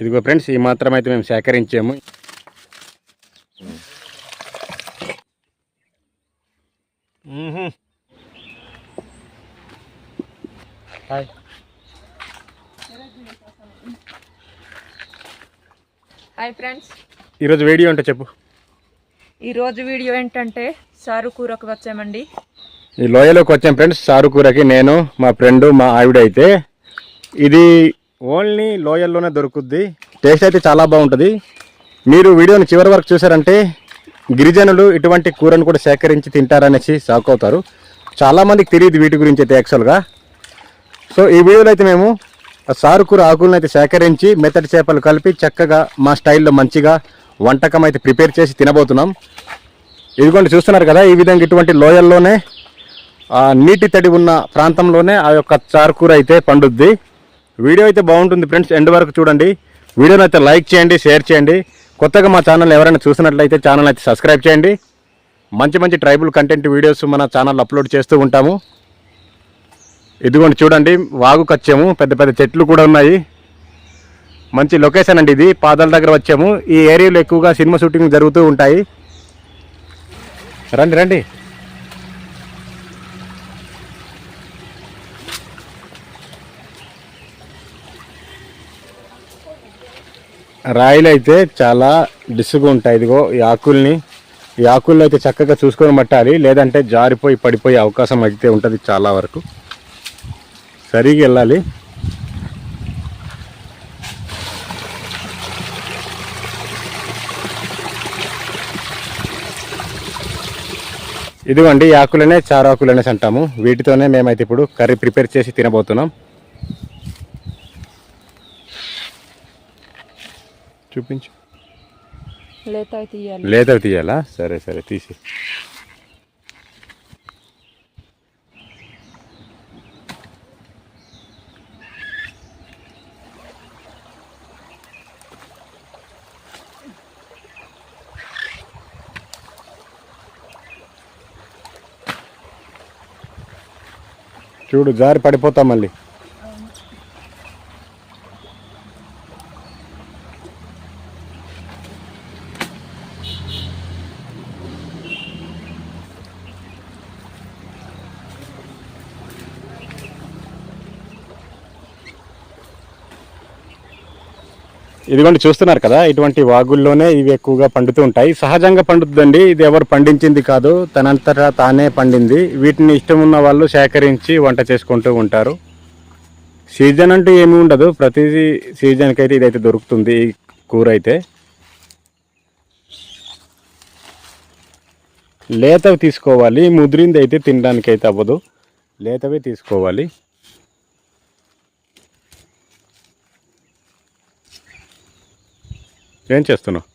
ఇదిగో ఫ్రెండ్స్ ఈ మాత్రం అయితే మేము సేకరించాము. హాయ్. Hi friends. ఈరోజు వీడియో అంటే చెప్పు. ఈరోజు వీడియో ఏంటంటే సారు కూరకు వచ్చామండి. ఈ లోయలోకి వచ్చాం ఫ్రెండ్స్ సారు కూరకి నేను మా ఫ్రెండ్ మా ఆవిడ అయితే ఇది ఓన్లీ లోయల్లోనే దొరుకుద్ది. టేస్ట్ అయితే చాలా బాగుంటుంది. మీరు వీడియోని చివరి వరకు చూసారంటే గిరిజనులు ఇటువంటి కూరను కూడా సేకరించి తింటారనేసి షాక్ అవుతారు. చాలామందికి తెలియదు వీటి గురించి అయితే యాక్చువల్గా సో ఈ వీడియోలో అయితే మేము ఆ సారు కూర ఆకులను అయితే సేకరించి మెత్తటి చేపలు కలిపి చక్కగా మా స్టైల్లో మంచిగా వంటకం అయితే ప్రిపేర్ చేసి తినబోతున్నాం. ఇదిగోండి చూస్తున్నారు కదా ఈ విధంగా ఇటువంటి లోయల్లోనే నీటి తడి ఉన్న ప్రాంతంలోనే ఆ యొక్క చారుకూర అయితే పండుద్ది. వీడియో అయితే బాగుంటుంది ఫ్రెండ్స్. ఎండ్ వరకు చూడండి. వీడియోని అయితే లైక్ చేయండి షేర్ చేయండి. కొత్తగా మా ఛానల్ ఎవరైనా చూసినట్లయితే ఛానల్ అయితే సబ్స్క్రైబ్ చేయండి. మంచి మంచి ట్రైబుల్ కంటెంట్ వీడియోస్ మన ఛానల్ అప్లోడ్ చేస్తూ ఉంటాము. ఇదిగోండి చూడండి వాగు వచ్చాము పెద్ద పెద్ద చెట్లు కూడా ఉన్నాయి. మంచి లొకేషన్ అండి ఇది. పాదాల దగ్గర వచ్చాము. ఈ ఏరియాలో ఎక్కువగా సినిమా షూటింగ్ జరుగుతూ ఉంటాయి. రండి రండి. రాయిలు అయితే చాలా డిస్సుగా ఉంటాయి ఇదిగో ఈ ఆకుల్ని. ఈ ఆకుల్లో అయితే చక్కగా చూసుకొని పట్టాలి. లేదంటే జారిపోయి పడిపోయే అవకాశం అయితే ఉంటుంది చాలా వరకు. సరిగా వెళ్ళాలి. ఇదిగోండి ఈ ఆకులనే చారాకులు అనేసి అంటాము. వీటితోనే మేమైతే ఇప్పుడు కర్రీ ప్రిపేర్ చేసి తినబోతున్నాం. చూపించు. తీయాలి. లేతవి తీయాలా? సరే సరే తీసి చూడు జారి పడిపోతాం మళ్ళీ. ఇదిగోండి చూస్తున్నారు కదా ఇటువంటి వాగుల్లోనే ఇవి ఎక్కువగా పండుతూ ఉంటాయి. సహజంగా పండుతుందండి ఇది ఎవరు పండించింది కాదు తనంతటా తానే పండింది. వీటిని ఇష్టం ఉన్న వాళ్ళు సేకరించి వంట చేసుకుంటూ ఉంటారు. సీజన్ అంటూ ఏమీ ఉండదు ప్రతి సీజన్కి అయితే ఇదైతే దొరుకుతుంది ఈ కూర అయితే లేతవి తీసుకోవాలి ముదిరింది అయితే తినడానికి అయితే అవ్వదు. లేతవే తీసుకోవాలి. ఏం చేస్తున్నావు?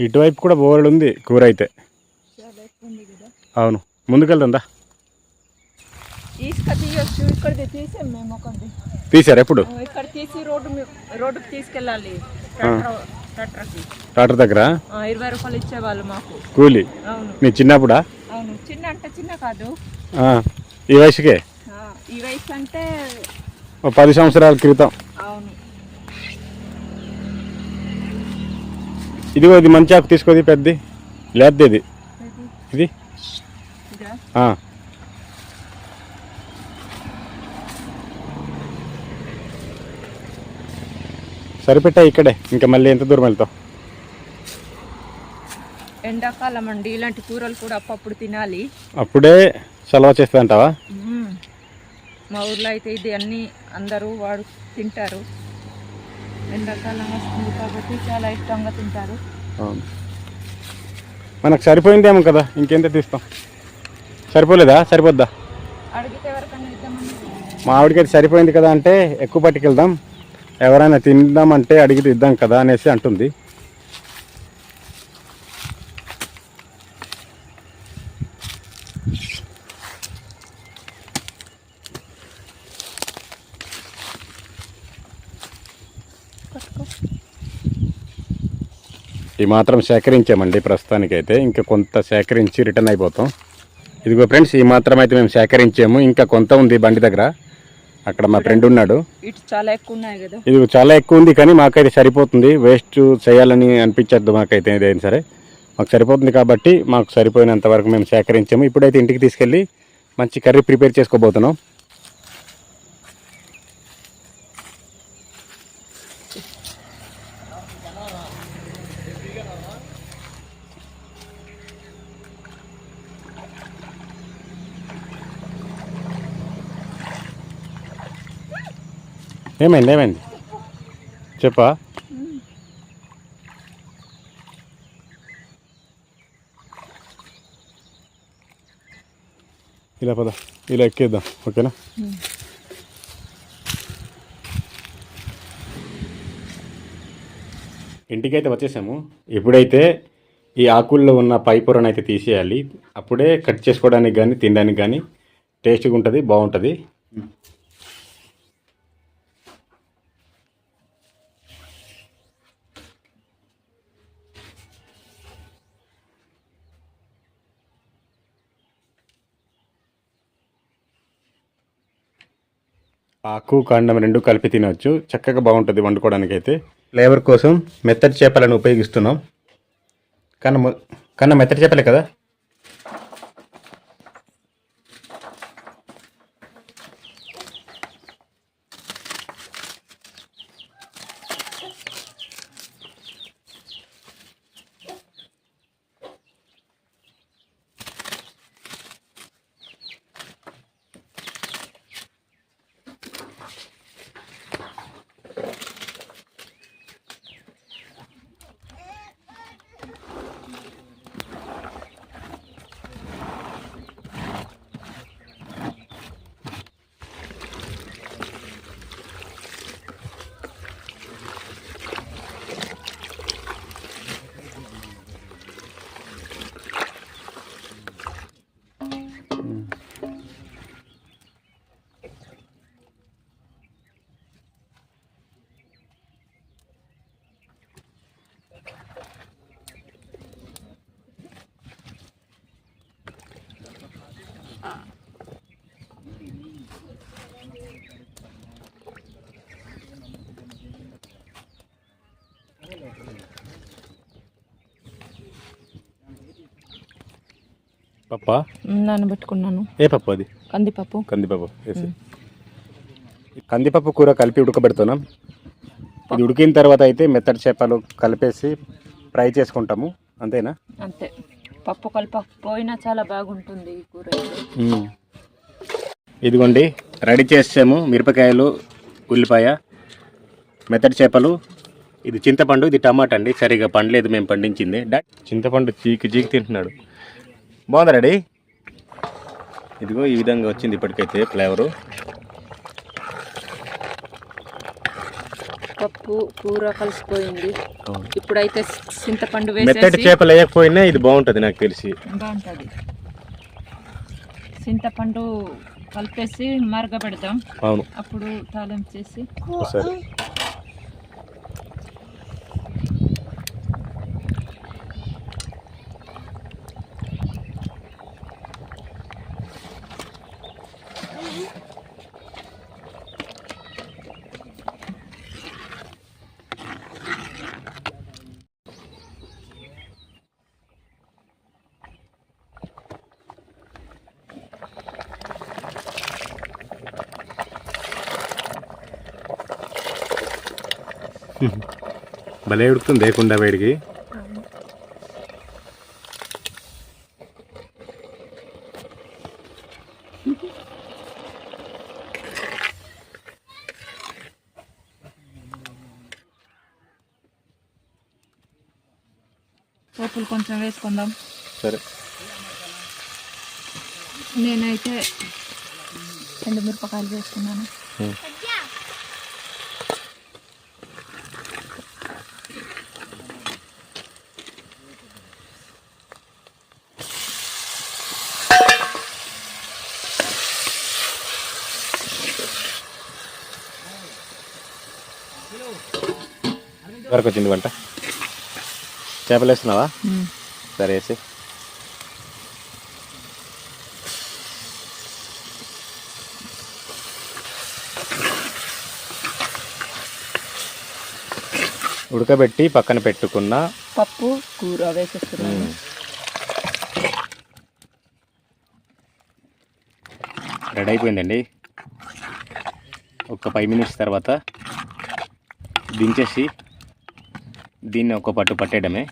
ఇటువైపు కూడా బోర్డు ఉంది కూర అయితే. అవును. ఒకటి. తీసారు ఎప్పుడు? మీ- ట్రాక్టర్ దగ్గర? ఇరవై రూపాయలు ఇచ్చేవాళ్ళు మాకు. కూలి? నీ చిన్నప్పుడా? అవును. చిన్న అంటే చిన్న కాదు. ఈ వయసుకే? ఈ వయసు అంటే పది సంవత్సరాల క్రితం అవును ఇదిగో ఇది మంచి ఆకు తీసుకోది పెద్దది. లేద్ది ఇది. ఇది. సరిపెట్టా ఇక్కడే. ఇంకా మళ్ళీ ఎంత దూరం వెళ్తావు? ఎండాకాలం అండి. ఇలాంటి కూరలు కూడా అప్పుడప్పుడు తినాలి. అప్పుడే చలవ చేస్తా అంటావా. మా ఊర్లో అయితే ఇది అన్ని అందరూ వాడు తింటారు. ఎండాకాలం వస్తుంది కాబట్టి చాలా ఇష్టంగా తింటారు. అవును. మనకు సరిపోయిందేమో కదా ఇంకెంత తీస్తాం? సరిపోలేదా? సరిపోద్దా? మా ఆవిడకి అయితే సరిపోయింది కదా అంటే ఎక్కువ పట్టుకెళ్దాం. ఎవరైనా తిందామంటే అడిగితే ఇద్దాం కదా అనేసి అంటుంది. మాత్రం సేకరించామండి ప్రస్తుతానికైతే. ఇంకా కొంత సేకరించి రిటర్న్ అయిపోతాం. ఇదిగో ఫ్రెండ్స్ ఈ మాత్రం అయితే మేము సేకరించాము. ఇంకా కొంత ఉంది బండి దగ్గర. అక్కడ మా ఫ్రెండ్ ఉన్నాడు. చాలా ఎక్కువ ఉన్నాయి కదా. ఇది చాలా ఎక్కువ ఉంది కానీ మాకైతే సరిపోతుంది. వేస్ట్ చేయాలని అనిపించద్దు మాకైతే ఏదైనా సరే. మాకు సరిపోతుంది కాబట్టి మాకు సరిపోయినంత వరకు మేము సేకరించాము. ఇప్పుడైతే ఇంటికి తీసుకెళ్ళి మంచి కర్రీ ప్రిపేర్ చేసుకోబోతున్నాం. ఏమైంది ఏమైంది? చెప్పా. ఇలా పద ఇలా ఎక్కేద్దాం ఓకేనా? ఇంటికైతే వచ్చేసాము. ఎప్పుడైతే ఈ ఆకుల్లో ఉన్న పై పొరను అయితే తీసేయాలి అప్పుడే కట్ చేసుకోవడానికి కానీ తినడానికి కానీ టేస్ట్గా ఉంటుంది బాగుంటుంది. ఆకు కాండం రెండు కలిపి తినవచ్చు చక్కగా బాగుంటుంది వండుకోవడానికి అయితే ఫ్లేవర్ కోసం మెత్తటి చేపలను ఉపయోగిస్తున్నాం. కన్నా కన్నా మెత్తడి మెత్తటి చేపలే కదా? పప్ప? నానబెట్టుకున్నాను. ఏ పప్పు అది? కందిపప్పు. కందిపప్పు వేసి కందిపప్పు కూర కలిపి ఉడకబెడుతున్నాం ఇది ఉడికిన తర్వాత అయితే మెత్తటి చేపలు కలిపేసి ఫ్రై చేసుకుంటాము. అంతేనా? అంతే. పప్పు కలపకపోయినా చాలా బాగుంటుంది ఈ కూర ఇదిగోండి రెడీ చేసాము మిరపకాయలు ఉల్లిపాయ మెత్తడి చేపలు. ఇది చింతపండు ఇది టమాటా అండి. సరిగా పండలేదు మేము పండించింది. డా- చింతపండు చీకి చీకి తింటున్నాడు. బాగుంది రెడీ? ఇదిగో ఈ విధంగా వచ్చింది ఇప్పటికైతే ఫ్లేవరు. పప్పు కూర కలిసిపోయింది. ఇప్పుడైతే చింతపండు మెత్తటి వేసేసి చేపలు వేయకపోయినా ఇది బాగుంటుంది నాకు తెలిసి. బాగుంటుంది. చింతపండు కలిపేసి మరగబెడతాం. అవును. అప్పుడు తాళం చేసి సరే భలే ఉడుకుతుంది లేకుండా వేడికి. పోపులు కొంచెం వేసుకుందాం. సరే. నేనైతే ఎండుమిరపకాయలు వేసుకున్నాను. వరకు వచ్చింది వంట? చేపలు వేస్తున్నావా సరే వేసి ఉడకబెట్టి పక్కన పెట్టుకున్న పప్పు కూర వేసేస్తున్నాను. రెడీ అయిపోయిందండి. ఒక ఫైవ్ మినిట్స్ తర్వాత దించేసి దీన్ని ఒక పట్టు పట్టేయడమే.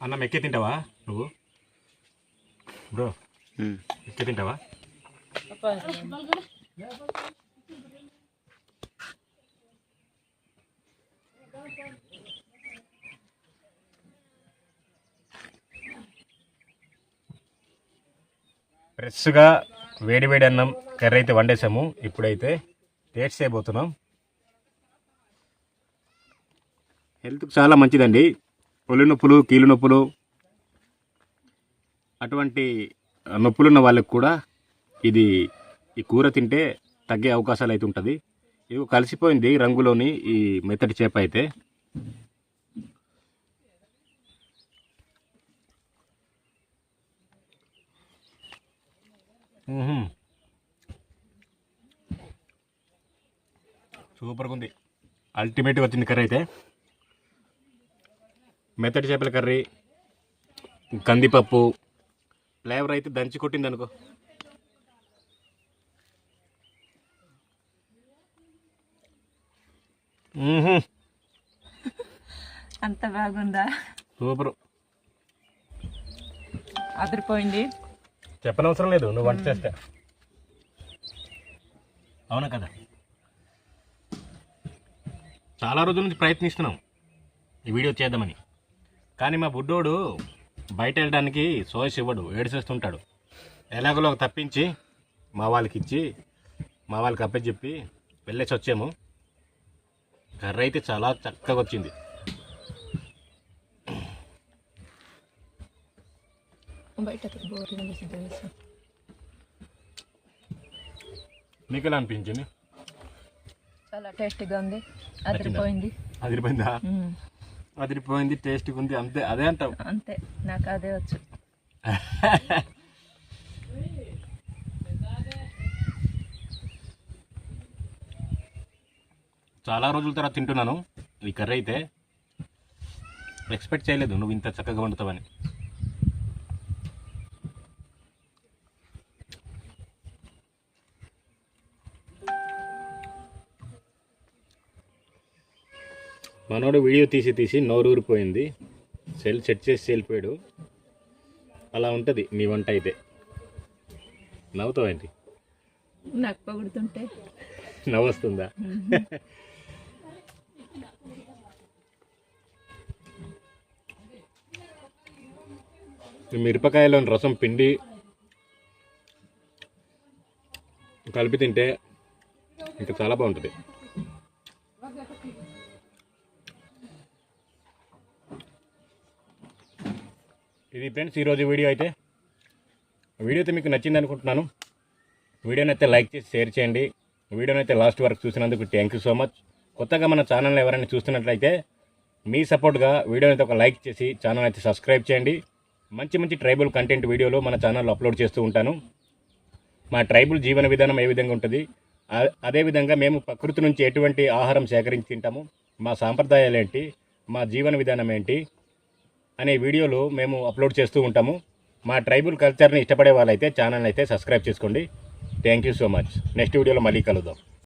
అన్నం ఎక్కి తింటావా నువ్వు? బ్రో ఎక్కి తింటావా? ఫ్రెష్గా వేడివేడి అన్నం కర్రీ అయితే వండేసాము ఇప్పుడైతే టేస్ట్ చేయబోతున్నాం. హెల్త్కి చాలా మంచిదండి. ఒళ్ళు నొప్పులు కీలు నొప్పులు అటువంటి నొప్పులున్న వాళ్ళకి కూడా ఇది ఈ కూర తింటే తగ్గే అవకాశాలు అయితే ఉంటుంది. ఇవి కలిసిపోయింది రంగులోని ఈ మెత్తటి చేప అయితే. సూపర్గా ఉంది అల్టిమేట్గా వచ్చింది కర్రీ అయితే. మెత్తటి చేపల కర్రీ కందిపప్పు ఫ్లేవర్ అయితే దంచి కొట్టింది అనుకో. అంత బాగుందా? సూపర్. అదిరిపోయింది. చెప్పనవసరం లేదు నువ్వు వంట చేస్తే. అవునా కదా? చాలా రోజుల నుంచి ప్రయత్నిస్తున్నాం ఈ వీడియో చేద్దామని. కానీ మా బుడ్డోడు బయట వెళ్ళడానికి సోయస్ ఇవ్వడు ఏడిసేస్తుంటాడు. ఎలాగోలో తప్పించి మా వాళ్ళకి ఇచ్చి మా వాళ్ళకి అప్పచెప్పి వెళ్ళేసి వచ్చాము. కర్ర అయితే చాలా చక్కగా వచ్చింది. బయట బోర్లు మీకు ఎలా అనిపించింది? చాలా టేస్టీగా ఉంది. అదిరిపోయింది. అదిరిపోయిందా. అదిరిపోయింది టేస్ట్గా ఉంది అంతే అదే అంటావు. అంతే నాకు అదే వచ్చు. చాలా రోజుల తర్వాత తింటున్నాను. ఈ కర్రీ అయితే. ఎక్స్పెక్ట్ చేయలేదు నువ్వు ఇంత చక్కగా వండుతావని. మనోడు వీడియో తీసి తీసి నోరు ఊరిపోయింది సెల్ సెట్ చేసి వెళ్ళిపోయాడు. అలా ఉంటుంది నీ వంట అయితే. నవ్వుతావేంటి నాకు పొగుడుతుంటే. నవ్వొస్తుందా? మిరపకాయలోని రసం పిండి కలిపి తింటే ఇంకా చాలా బాగుంటుంది. ఇది ఫ్రెండ్స్ ఈరోజు వీడియో అయితే వీడియో అయితే మీకు నచ్చింది అనుకుంటున్నాను. వీడియోని అయితే లైక్ చేసి షేర్ చేయండి. వీడియోని అయితే లాస్ట్ వరకు చూసినందుకు థ్యాంక్ యూ సో మచ్ కొత్తగా మన ఛానల్ ఎవరైనా చూస్తున్నట్లయితే మీ సపోర్ట్గా వీడియోని అయితే ఒక లైక్ చేసి ఛానల్ అయితే సబ్స్క్రైబ్ చేయండి. మంచి మంచి ట్రైబల్ కంటెంట్ వీడియోలు మన ఛానల్లో అప్లోడ్ చేస్తూ ఉంటాను. మా ట్రైబల్ జీవన విధానం ఏ విధంగా ఉంటుంది? అదేవిధంగా మేము ప్రకృతి నుంచి ఎటువంటి ఆహారం సేకరించి తింటాము? మా సాంప్రదాయాలు ఏంటి? మా జీవన విధానం ఏంటి? అనే వీడియోలు మేము అప్లోడ్ చేస్తూ ఉంటాము. మా ట్రైబల్ కల్చర్ని ఇష్టపడే వాళ్ళైతే ఛానల్ అయితే సబ్స్క్రైబ్ చేసుకోండి. Thank you so much next వీడియోలో మళ్ళీ కలుద్దాం.